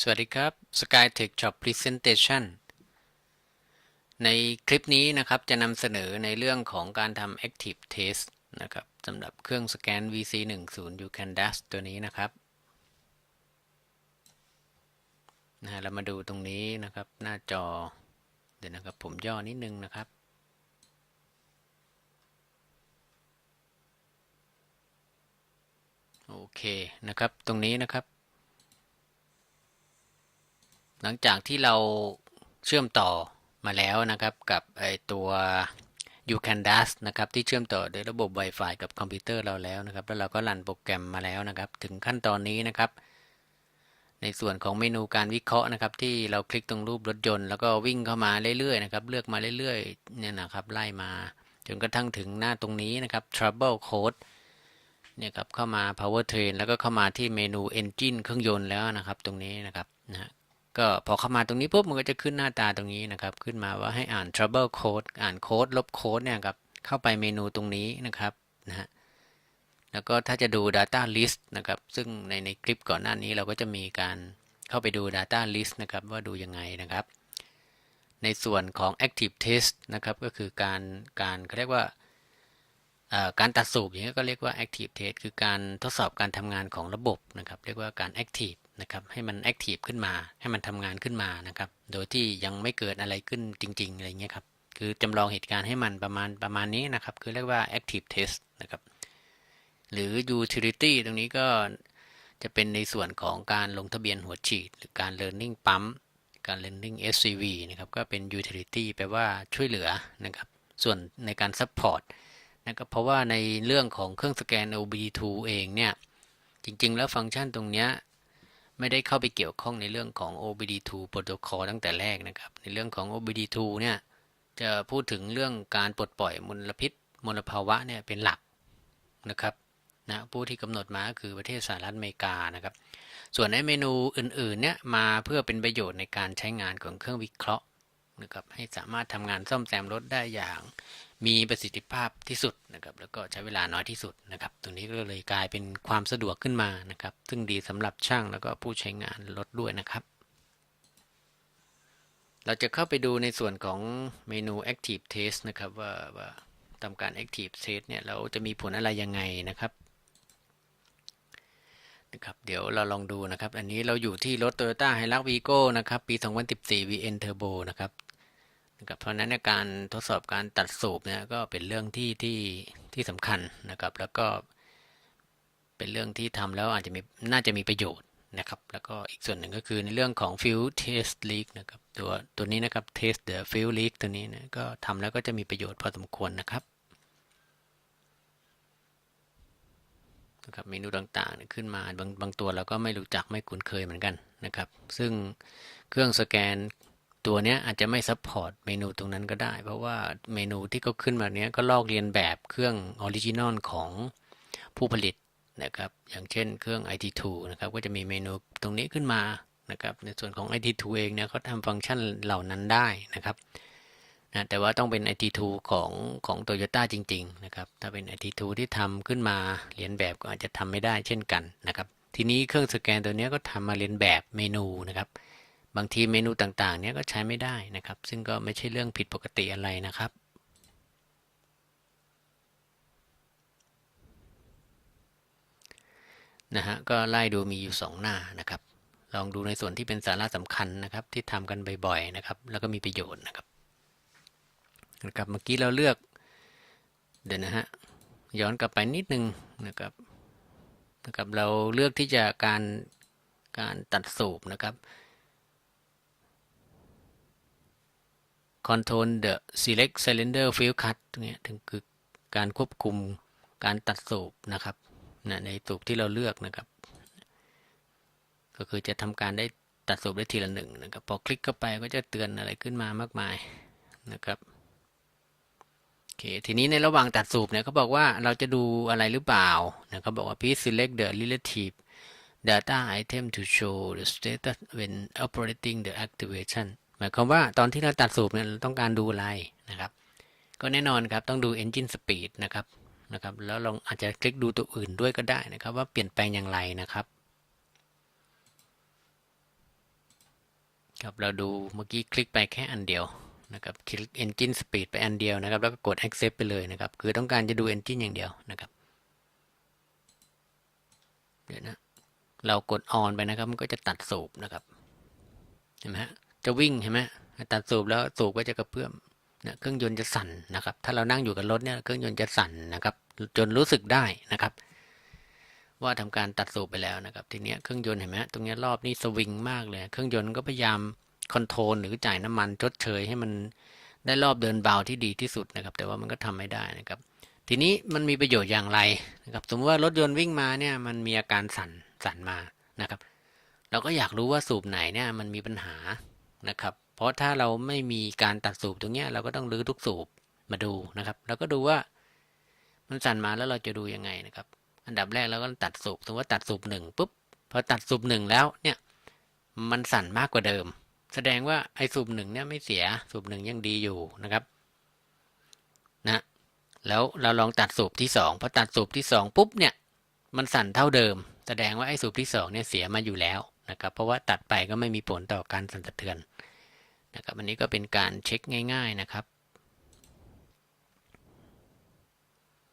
สวัสดีครับ SkyTech Shop Presentation ในคลิปนี้นะครับจะนำเสนอในเรื่องของการทำ Active Test นะครับสำหรับเครื่องสแกน VC10 UCANDAS ตัวนี้นะครับนะฮะเรามาดูตรงนี้นะครับหน้าจอ เดี๋ยวนะครับผมย่อนิดนึงนะครับโอเคนะครับตรงนี้นะครับ หลังจากที่เราเชื่อมต่อมาแล้วนะครับกับไอตัว Ucan Dash นะครับที่เชื่อมต่อโดยระบบ Wi-Fi กับคอมพิวเตอร์เราแล้วนะครับ แล้วเราก็รันโปรแกรมมาแล้วนะครับ ถึงขั้นตอนนี้นะครับ ในส่วนของเมนูการวิเคราะห์นะครับ ที่เราคลิกตรงรูปรถยนต์ แล้วก็วิ่งเข้ามาเรื่อยๆนะครับเลือกมาเรื่อยๆเนี่ยนะครับไล่มาจนกระทั่งถึงหน้าตรงนี้นะครับ Trouble Code เนี่ยครับเข้ามา power train แล้วก็เข้ามาที่เมนู engine เครื่องยนต์แล้วนะครับ ตรงนี้นะครับนะฮะ ก็พอเข้ามาตรงนี้ปุ๊บมันก็จะขึ้นหน้าตาตรงนี้นะครับ ขึ้นมาว่าให้อ่าน trouble code อ่านโค้ดลบโค้ดเนี่ยครับเข้าไปเมนูตรงนี้นะครับนะฮะแล้วก็ถ้าจะดู data list นะครับ ซึ่งในในคลิปก่อนหน้านี้เราก็จะมีการเข้าไปดู data list นะครับ ว่าดูยังไงนะครับ ในส่วนของ active test นะครับก็คือการการเขาเรียกว่าการตัดสูบอย่างนี้ก็เรียกว่า active test คือการทดสอบการทำงานของระบบนะครับ เรียกว่าการ active นะครับให้มัน active ขึ้นมา ให้มันทำงานขึ้นมานะครับ โดยที่ยังไม่เกิดอะไรขึ้นจริง ๆ อะไรเงี้ยครับ คือจำลองเหตุการณ์ให้มันประมาณประมาณนี้นะครับ คือเรียกว่า active test นะครับ หรือ utility ตรงนี้ก็จะเป็นในส่วนของการลงทะเบียนหัวฉีด หรือการ learning ปั๊มการ learning SCV นะครับ ก็เป็น utility แปลว่าช่วยเหลือนะครับ ส่วนในการ support นะครับ เพราะว่าในเรื่องของเครื่องสแกน OBD2 เองเนี่ย จริง ๆ แล้วฟังก์ชันตรงเนี้ย ไม่ได้เข้าไปเกี่ยวข้องในเรื่องของ OBD2 protocol ตั้งแต่แรกนะครับ ในเรื่องของ OBD2 เนี่ยจะพูดถึงเรื่องการปลดปล่อยมลพิษมลภาวะเนี่ยเป็นหลักนะครับนะผู้ที่กำหนดมาคือประเทศสหรัฐอเมริกานะครับ ส่วนในเมนูอื่นๆเนี่ยมาเพื่อเป็นประโยชน์ในการใช้งานของเครื่องวิเคราะห์นะครับให้สามารถทำงานซ่อมแซมรถได้อย่าง มีประสิทธิภาพที่สุดนะครับแล้วก็ใช้เวลาน้อยที่สุดนะครับตรงนี้ก็เลยกลายเป็นความสะดวกขึ้นมานะครับ ซึ่งดีสำหรับช่างแล้วก็ผู้ใช้งานรถด้วยนะครับ เราจะเข้าไปดูในส่วนของเมนู Active Test นะครับว่าว่าทำการ Active Test เนี่ยเราจะมีผลอะไรยังไงนะครับนะครับเดี๋ยวเราลองดูนะครับ อันนี้เราอยู่ที่รถ Toyota Hilux Vigo นะครับ ปี 2014 VN Turbo นะครับ นะครับเพราะนั้นในการทดสอบการตัดสูบเนี่ยก็เป็นเรื่องที่ที่ที่สำคัญนะครับ แล้วก็เป็นเรื่องที่ทำแล้วอาจจะมีน่าจะมีประโยชน์นะครับ แล้วก็อีกส่วนหนึ่งก็คือในเรื่องของ fuel test leak นะครับตัวตัวนี้นะครับ test the fuel leak ตัวนี้นะก็ทำแล้วก็จะมีประโยชน์พอสมควรนะครับนะครับเมนูต่างๆ ขึ้นมาบางบางตัวเราก็ไม่รู้จักไม่คุ้นเคยเหมือนกันนะครับ ซึ่งเครื่องสแกน ตัวนี้อาจจะไม่ซัพพอร์ตเมนูตรงนั้นก็ได้ เพราะว่าเมนูที่เขาขึ้นมาเนี้ยก็ลอกเรียนแบบเครื่องออริจินอลของผู้ผลิตนะครับ อย่างเช่นเครื่อง IT2 นะครับ ก็จะมีเมนูตรงนี้ขึ้นมานะครับ ในส่วนของ IT2 เองเนี่ยเขาทำฟังก์ชันเหล่านั้นได้นะครับนะแต่ว่าต้องเป็น IT2 ของของ Toyota จริง ๆ นะครับ ถ้าเป็น IT2 ที่ทำขึ้นมาเรียนแบบก็อาจจะทำไม่ได้เช่นกันนะครับ ทีนี้เครื่องสแกนตัวนี้ก็ทำมาเรียนแบบเมนูนะครับ บางทีเมนูต่างๆ เนี้ยก็ใช้ไม่ได้นะครับ ซึ่งก็ไม่ใช่เรื่องผิดปกติอะไรนะครับ นะฮะ ก็ไล่ดูมีอยู่ 2 หน้านะครับ ลองดูในส่วนที่เป็นสาระสำคัญนะครับ ที่ทำกันบ่อยๆนะครับ แล้วก็มีประโยชน์นะครับนะครับ เมื่อกี้เราเลือก เดี๋ยวนะฮะ ย้อนกลับไปนิดนึงนะครับ นะครับ เราเลือกที่จะการการตัดสูบนะครับ Control the Select Cylinder Fill Cut เนี่ยถึงคือการควบคุมการตัดสูบนะครับนะในสูบที่เราเลือกนะครับ ก็คือจะทำการได้ตัดสูบได้ทีละหนึ่งนะครับ พอคลิกเข้าไปก็จะเตือนอะไรขึ้นมามากมายนะครับโอเคทีนี้ในระหว่างตัดสูบเนี่ยเขาบอกว่าเราจะดูอะไรหรือเปล่านะเขาบอกว่า please select the relative data item to show the status when operating the activation หมายความว่าตอนที่เราตัดสูบเนี่ยเราต้องการดูอะไรนะครับ ก็แน่นอนครับต้องดู engine speed นะครับนะครับแล้วลองอาจจะคลิกดูตัวอื่นด้วยก็ได้นะครับ ว่าเปลี่ยนแปลงอย่างไรนะครับครับเราดูเมื่อกี้คลิกไปแค่อันเดียวนะครับคลิก Engine Speed ไปอันเดียวนะครับ แล้วก็กด Accept ไปเลยนะครับ คือต้องการจะดู Engine อย่างเดียวนะครับเดี๋ยวนะเรากด On ไปนะครับ มันก็จะตัดสูบนะครับเห็นไหมฮะ จะวิ่งเห็นไหมตัดสูบแล้วสูบก็จะกระเพื่อมนะเครื่องยนต์จะสั่นนะครับ ถ้าเรานั่งอยู่กับรถเนี่ยเครื่องยนต์จะสั่นนะครับ จนรู้สึกได้นะครับ ว่าทำการตัดสูบไปแล้วนะครับ ทีนี้เครื่องยนต์เห็นไหมตรงนี้รอบนี้สวิงมากเลย เครื่องยนต์ก็พยายามคอนโทรลหรือจ่ายน้ำมันชดเชยให้มันได้รอบเดินเบาที่ดีที่สุดนะครับ แต่ว่ามันก็ทำไม่ได้นะครับ ทีนี้มันมีประโยชน์อย่างไรนะครับ สมมติว่ารถยนต์วิ่งมาเนี่ยมันมีอาการสั่นสั่นมานะครับ เราก็อยากรู้ว่าสูบไหนเนี่ยมันมีปัญหา นะครับ เพราะถ้าเราไม่มีการตัดสูบตรงเนี้ยเราก็ต้องรื้อทุกสูบมาดูนะครับเราก็ดูว่ามันสั่นมาแล้วเราจะดูยังไงนะครับ อันดับแรกเราก็ตัดสูบสมมติว่าตัดสูบหนึ่งปุ๊บพอตัดสูบหนึ่งแล้วเนี่ยมันสั่นมากกว่าเดิม แสดงว่าไอ้สูบหนึ่งเนี่ยไม่เสียสูบหนึ่งยังดีอยู่นะครับนะแล้วเราลองตัดสูบที่สองพอตัดสูบที่สองปุ๊บเนี่ยมันสั่นเท่าเดิม แสดงว่าไอ้สูบที่สองเนี่ยเสียมาอยู่แล้ว นะครับ เพราะว่าตัดไปก็ไม่มีผลต่อการสั่นสะเทือนนะครับอันนี้ก็เป็นการเช็คง่าย ๆนะครับ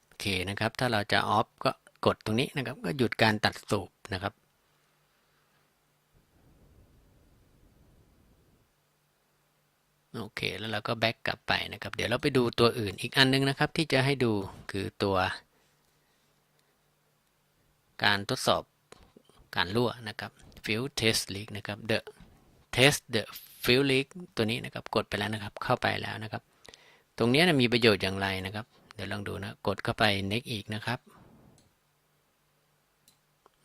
โอเคนะครับ ถ้าเราจะออฟก็กดตรงนี้นะครับ ก็หยุดการตัดสูบนะครับโอเค แล้วเราก็แบ็กกลับไปนะครับ เดี๋ยวเราไปดูตัวอื่นอีกอันนึงนะครับ ที่จะให้ดูคือตัว การทดสอบการรั่วนะครับ field test leak นะครับ the test the field leak ตัวนี้นะครับ กดไปแล้วนะครับ เข้าไปแล้วนะครับ ตรงนี้นะมีประโยชน์อย่างไรนะครับ เดี๋ยวลองดูนะ กดเข้าไป next อีกนะครับ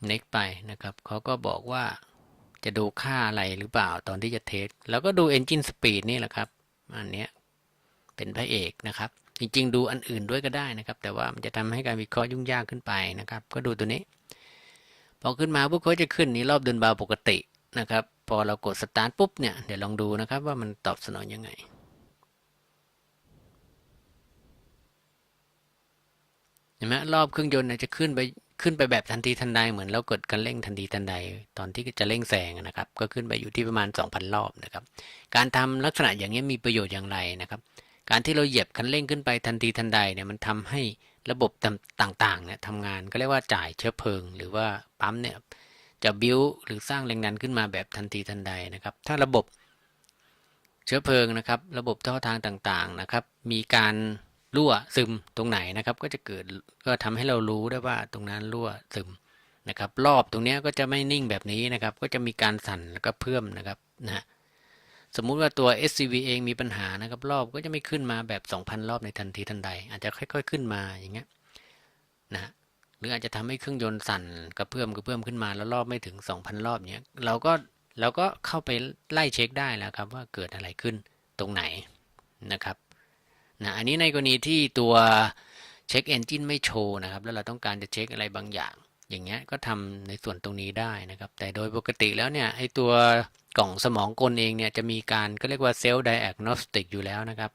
next ไปนะครับ เขาก็บอกว่าจะดูค่าอะไรหรือเปล่าตอนที่จะเทส แล้วก็ดู engine speed นี่แหละครับ อันเนี้ยเป็นพระเอกนะครับ จริงๆ ดูอันอื่นด้วยก็ได้นะครับ แต่ว่ามันจะทำให้การวิเคราะห์ยุ่งยากขึ้นไปนะครับ ก็ดูตัวนี้ พอขึ้นมาปุ๊บเขาจะขึ้นนี้รอบเดินเบาปกตินะครับ พอเรากดสตาร์ทปุ๊บเนี่ยเดี๋ยวลองดูนะครับว่ามันตอบสนองยังไง เห็นไหมรอบเครื่องยนต์จะขึ้นไปขึ้นไปแบบทันทีทันใดเหมือนเรากดคันเร่งทันทีทันใด ตอนที่จะเร่งแซงนะครับ ก็ขึ้นไปอยู่ที่ประมาณ 2,000 รอบนะครับ การทำลักษณะอย่างนี้มีประโยชน์อย่างไรนะครับ การที่เราเหยียบคันเร่งขึ้นไปทันทีทันใดเนี่ยมันทำให้ ระบบต่างๆเนี่ยทำงานก็เรียกว่าจ่ายเชื้อเพลิง หรือว่าปั๊มเนี่ยจะบิ้วหรือสร้างแรงดันขึ้นมาแบบทันทีทันใดนะครับ ถ้าระบบเชื้อเพลิงนะครับ ระบบท่อทางต่างๆนะครับ มีการรั่วซึมตรงไหนนะครับ ก็จะเกิดก็ทำให้เรารู้ได้ว่าตรงนั้นรั่วซึมนะครับ รอบตรงนี้ก็จะไม่นิ่งแบบนี้นะครับ ก็จะมีการสั่นแล้วก็เพิ่มนะครับนะ สมมุติว่าตัว SCV เองมีปัญหานะครับ รอบก็จะไม่ขึ้นมาแบบ 2,000 รอบในทันทีทันใด อาจจะค่อย ๆ ขึ้นมาอย่างเงี้ยนะหรืออาจจะทำให้เครื่องยนต์สั่นกระเพื่อมกระเพื่อมขึ้นมาแล้วรอบไม่ถึง 2,000 รอบเนี้ยเราก็เราก็เข้าไปไล่เช็คได้แล้วครับว่าเกิดอะไรขึ้นตรงไหนนะครับนะอันนี้ในกรณีที่ตัวเช็คเอนจินไม่โชว์นะครับ แล้วเราต้องการจะเช็คอะไรบางอย่าง อย่างเงี้ยก็ทำในส่วนตรงนี้ได้นะครับ แต่โดยปกติแล้วเนี่ยไอตัวกล่องสมองกลเองเนี่ยจะมีการก็เรียกว่าเซลล์ไดแอกโนสติกอยู่แล้วนะครับ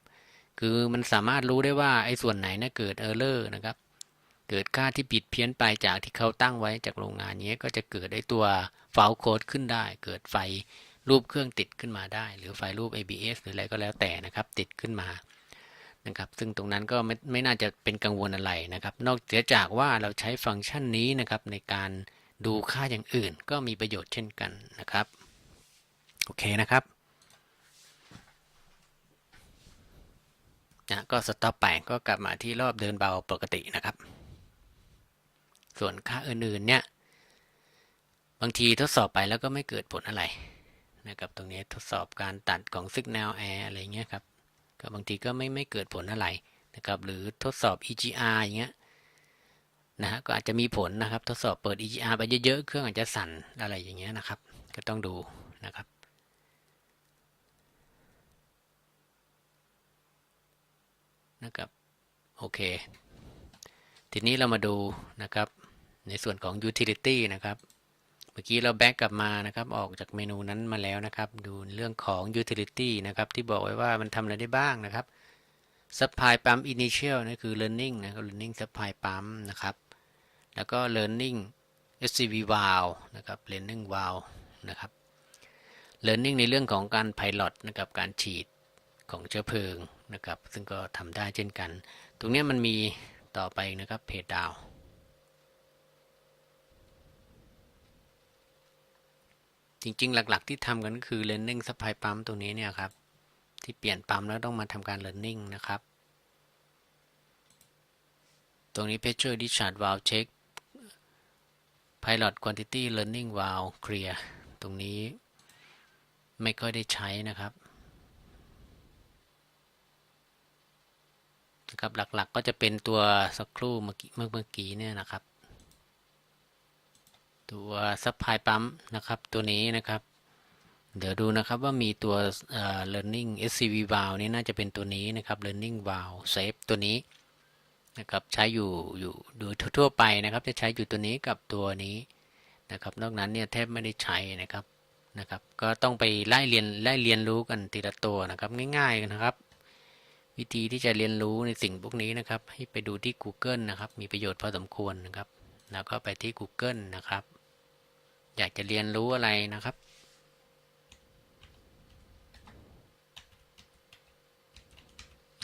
คือมันสามารถรู้ได้ว่าไอ้ส่วนไหนนะเกิดเออร์เลอร์นะครับ เกิดค่าที่ผิดเพี้ยนไปจากที่เขาตั้งไว้จากโรงงานนี้ก็จะเกิดไอ้ตัวเฟลโค้ดขึ้นได้ เกิดไฟรูปเครื่องติดขึ้นมาได้ หรือไฟรูป ABS หรืออะไรก็แล้วแต่นะครับ ติดขึ้นมา นะครับ ซึ่งตรงนั้นก็ไม่ไม่น่าจะเป็นกังวลอะไรนะครับ นอกจากว่าเราใช้ฟังก์ชันนี้นะครับในการดูค่าอย่างอื่น ก็มีประโยชน์เช่นกันนะครับ โอเคนะครับนะก็สต็อปไปก็กลับมาที่รอบเดินเบาปกตินะครับ ส่วนค่าอื่นๆเนี่ยบางทีทดสอบไปแล้วก็ไม่เกิดผลอะไรนะครับ ตรงนี้ทดสอบการตัดของ Signal Air อะไรเงี้ยครับ ก็บางทีก็ไม่ไม่เกิดผลอะไรนะครับ หรือทดสอบ EGR อย่างเงี้ยนะฮะก็อาจจะมีผลนะครับ ทดสอบเปิด EGR ไปเยอะๆ เครื่องอาจจะสั่นอะไรอย่างเงี้ยนะครับ ก็ต้องดูนะครับนะครับโอเค ทีนี้เรามาดูนะครับในส่วนของ utility นะครับ เมื่อกี้เราแบ็กกลับมานะครับ ออกจากเมนูนั้นมาแล้วนะครับ ดูเรื่องของ utility นะครับ ที่บอกไว้ว่ามันทำอะไรได้บ้างนะครับ supply pump initial นั่นคือ learning นะครับ learning supply pump นะครับ แล้วก็ learning SCV valve นะครับ learning valve นะครับ learning ในเรื่องของการ pilot นะครับ การฉีดของเชื้อเพลิงนะครับ ซึ่งก็ทำได้เช่นกัน ตรงนี้มันมีต่อไปนะครับเพจดาว จริงๆ หลักๆ ที่ทำกันก็คือ learning supply pump ตรงนี้เนี่ยครับ ที่เปลี่ยนปั๊มแล้วต้องมาทำการ learning นะครับ ตรงนี้ pressure discharge valve check pilot quantity learning valve clear ตรงนี้ไม่ค่อยได้ใช้นะครับนะครับหลักๆก็จะเป็นตัวสักครู่เมื่อกี้เมื่อกี้เนี่ยนะครับ ตัวซับพลายปั๊มนะครับ ตัวนี้นะครับ เดี๋ยวดูนะครับว่ามีตัว learning SCV valve นี่น่าจะเป็นตัวนี้นะครับ learning valve save ตัวนี้นะครับใช้อยู่อยู่โดยทั่วไปนะครับ จะใช้อยู่ตัวนี้กับตัวนี้นะครับ นอกนั้นเนี่ยแทบไม่ได้ใช้นะครับนะครับ ก็ต้องไปไล่เรียนไล่เรียนรู้กันทีละตัวนะครับ ง่ายๆนะครับ วิธีที่จะเรียนรู้ในสิ่งพวกนี้นะครับ ให้ไปดูที่ Google นะครับ มีประโยชน์พอสมควรนะครับ แล้วก็ไปที่ Google นะครับ อยากจะเรียนรู้อะไรนะครับ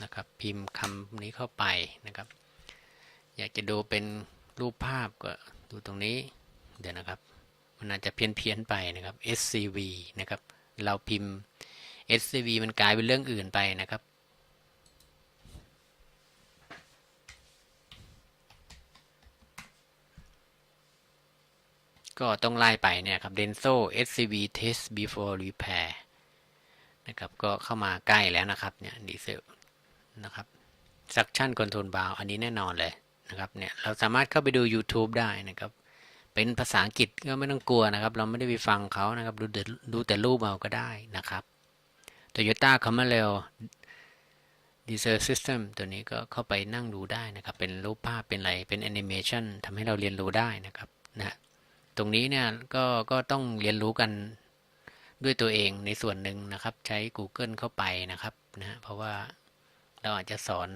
นะครับ พิมพ์คำนี้เข้าไปนะครับ อยากจะดูเป็นรูปภาพก็ดูตรงนี้เดี๋ยวนะครับ มันอาจจะเพี้ยนเพียนไปนะครับ SCV นะครับ เราพิมพ์ SCV มันกลายเป็นเรื่องอื่นไปนะครับ ก็ต้องไล่ไปเนี่ยครับ Denso SCV test before repair นะครับก็เข้ามาใกล้แล้วนะครับเนี่ยดีเซลนะครับ suction control valve อันนี้แน่นอนเลยนะครับเนี่ยเราสามารถเข้าไปดู YouTube ได้นะครับ เป็นภาษาอังกฤษก็ไม่ต้องกลัวนะครับ เราไม่ได้ไปฟังเขานะครับ ดูแต่ดูแต่รูปเอาก็ได้นะครับ Toyota c a m a r e l Diesel System ตัวนี้ก็เข้าไปนั่งดูได้นะครับ เป็นรูปภาพเป็นอะไรเป็นแอนิเมชันทำให้เราเรียนรู้ได้นะครับนะ ตรงนี้เนี่ยก็ก็ต้องเรียนรู้กันด้วยตัวเองในส่วนหนึ่งนะครับ ใช้ Google เข้าไปนะครับนะเพราะว่าเราอาจจะสอน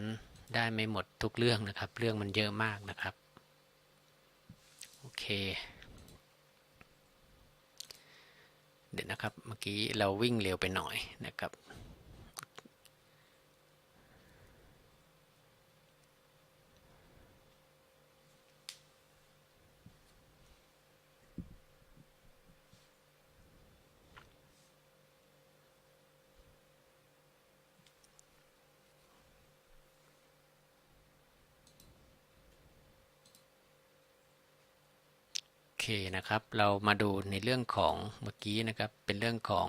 ได้ไม่หมดทุกเรื่องนะครับ เรื่องมันเยอะมากนะครับ โอเค เดี๋ยวนะครับเมื่อกี้เราวิ่งเร็วไปหน่อยนะครับ โอ เคนะครับ เรามาดูในเรื่องของเมื่อกี้นะครับ เป็นเรื่องของ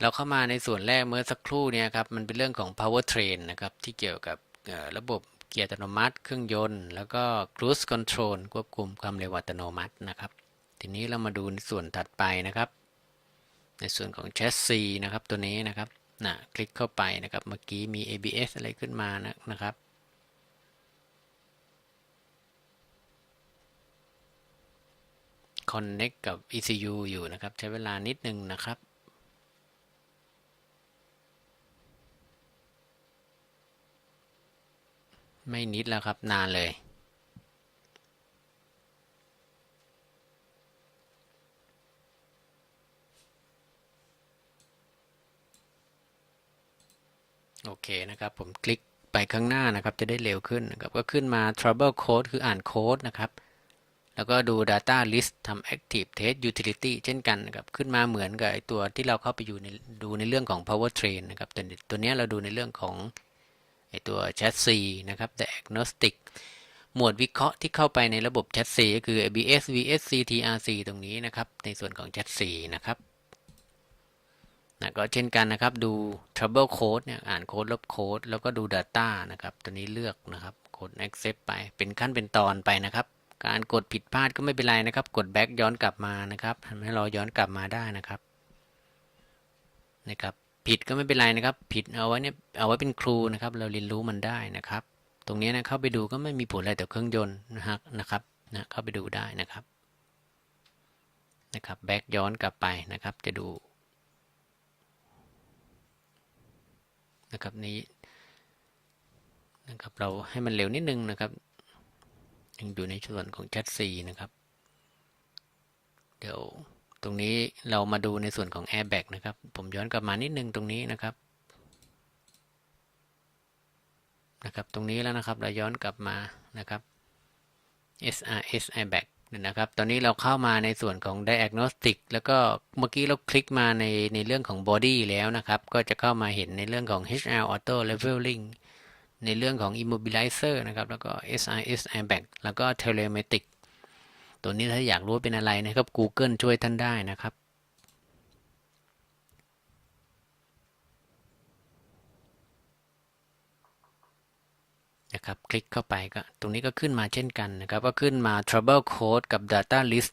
เราเข้ามาในส่วนแรกเมื่อสักครู่เนี่ยครับ มันเป็นเรื่องของ power train นะครับ ที่เกี่ยวกับระบบเกียร์อัตโนมัติ เครื่องยนต์ แล้วก็ cruise control ควบคุมความเร็วอัตโนมัตินะครับ ทีนี้เรามาดูในส่วนถัดไปนะครับ ในส่วนของ chassis นะครับ ตัวนี้นะครับนะคลิกเข้าไปนะครับ เมื่อกี้มี ABS อะไรขึ้นมานะนะครับ Connect กับ ECU อยู่นะครับ ใช้เวลานิดนึงนะครับไม่นิดแล้วครับ นานเลย โอเคนะครับ ผมคลิกไปข้างหน้านะครับ จะได้เร็วขึ้นนะครับ ก็ขึ้นมา trouble code คืออ่านโค้ดนะครับ แล้วก็ดู data list ทำ active test utility เช่นกันนะครับขึ้นมาเหมือนกับไอตัวที่เราเข้าไปอยู่ในดูในเรื่องของ power train นะครับแต่ตัวนี้เราดูในเรื่องของไอตัว chassis นะครับ diagnostic หมวดวิเคราะห์ที่เข้าไปในระบบ chassis ก็คือ ABS VSC TRC ตรงนี้นะครับ ในส่วนของ chassis นะครับนะก็เช่นกันนะครับดู trouble code เนี่ยอ่านโค้ดลบโค้ดแล้วก็ดู data นะครับ ตัวนี้เลือกนะครับกด accept ไปเป็นขั้นเป็นตอนไปนะครับ การกดผิดพลาดก็ไม่เป็นไรนะครับ กด back ย้อนกลับมานะครับทำให้เราย้อนกลับมาได้นะครับนะครับ ผิดก็ไม่เป็นไรนะครับ ผิดเอาไว้เนี่ยเอาไว้เป็นครูนะครับ เราเรียนรู้มันได้นะครับ ตรงนี้นะเข้าไปดูก็ไม่มีผลอะไรต่อเครื่องยนต์นะฮะนะครับนะเข้าไปดูได้นะครับนะครับ back ย้อนกลับไปนะครับ จะดูนะครับนี้นะครับเราให้มันเร็วนิดนึงนะครับ ยังอยู่ในส่วนของ chat C นะครับ เดี๋ยวตรงนี้เรามาดูในส่วนของ airbag นะครับ ผมย้อนกลับมานิดนึงตรงนี้นะครับ นะครับ ตรงนี้แล้วนะครับ เราย้อนกลับมานะครับ SRS airbag เนี่ยนะครับ ตอนนี้เราเข้ามาในส่วนของ diagnostic แล้วก็เมื่อกี้เราคลิกมาในในเรื่องของ body แล้วนะครับ ก็จะเข้ามาเห็นในเรื่องของ HR auto leveling ในเรื่องของ immobilizer นะครับ แล้วก็ SRS airbag แล้วก็ telematic ตัวนี้ถ้าอยากรู้เป็นอะไรนะครับ Google ช่วยท่านได้นะครับนะครับคลิกเข้าไปก็ตรงนี้ก็ขึ้นมาเช่นกันนะครับ ก็ขึ้นมา trouble code กับ data list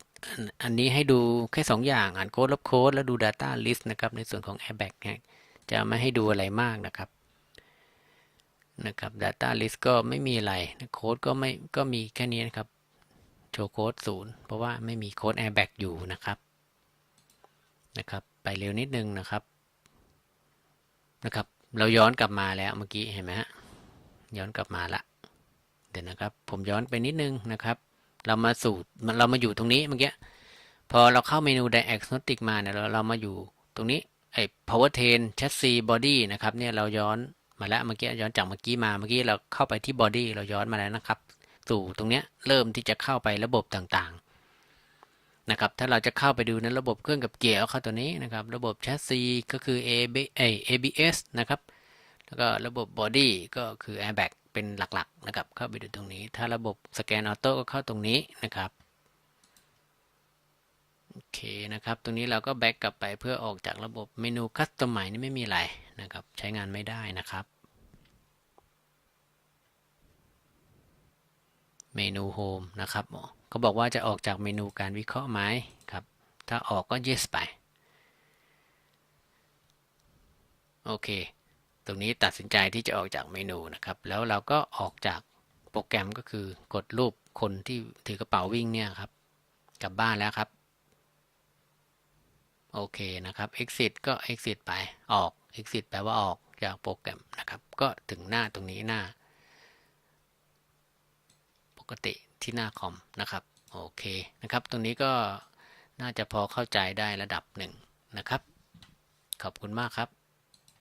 อันนี้ให้ดูแค่ 2 อย่างอ่านโค้ดลบโค้ดแล้วดู data list นะครับ ในส่วนของ airbag จะไม่ให้ดูอะไรมากนะครับ นะครับ data list ก็ไม่มีอะไรโค้ดก็ไม่ก็มีแค่นี้นะครับ โชว์โค้ดศูนย์เพราะว่าไม่มีโค้ด airbag อยู่นะครับนะครับ ไปเร็วนิดนึงนะครับนะครับ เราย้อนกลับมาแล้วเมื่อกี้เห็นไหมฮะย้อนกลับมาละเดี๋ยวนะครับ ผมย้อนไปนิดนึงนะครับ เรามาสู่เรามาอยู่ตรงนี้เมื่อกี้พอเราเข้าเมนู diagnostic มาเนี่ยเราเรามาอยู่ตรงนี้ไอ้ power train chassis body นะครับเนี่ยเราย้อน มาแล้วเมื่อกี้ย้อนจากเมื่อกี้มาเมื่อกี้เราเข้าไปที่ body เราย้อนมาแล้วนะครับ สู่ตรงเนี้ยเริ่มที่จะเข้าไประบบต่างๆนะครับถ้าเราจะเข้าไปดูในระบบเครื่องกับเกียร์เข้าตัวนี้นะครับ ระบบแชสซีก็คือ AB เอ้ย ABS นะครับแล้วก็ระบบ body ก็คือ airbag เป็นหลักๆนะครับเข้าไปดูตรงนี้ ถ้าระบบสแกนออโต้ก็เข้าตรงนี้นะครับ โอเคนะครับ ตรงนี้เราก็แบ็กกลับไปเพื่อออกจากระบบเมนูคัสตอมใหม่นี่ไม่มีอะไรนะครับ ใช้งานไม่ได้นะครับ เมนูโฮมนะครับเขาบอกว่าจะออกจากเมนูการวิเคราะห์ไหมครับ ถ้าออกก็ yes ไป โอเค ตรงนี้ตัดสินใจที่จะออกจากเมนูนะครับ แล้วเราก็ออกจากโปรแกรมก็คือกดรูปคนที่ถือกระเป๋าวิ่งเนี่ยครับ กลับบ้านแล้วครับ โอเคนะครับ exit ก็ exit ไปออก exit แปลว่าออกจากโปรแกรมนะครับ ก็ถึงหน้าตรงนี้หน้า ปกติที่หน้าคอมนะครับ โอเคนะครับ ตรงนี้ก็น่าจะพอเข้าใจได้ระดับหนึ่งนะครับ ขอบคุณมากครับ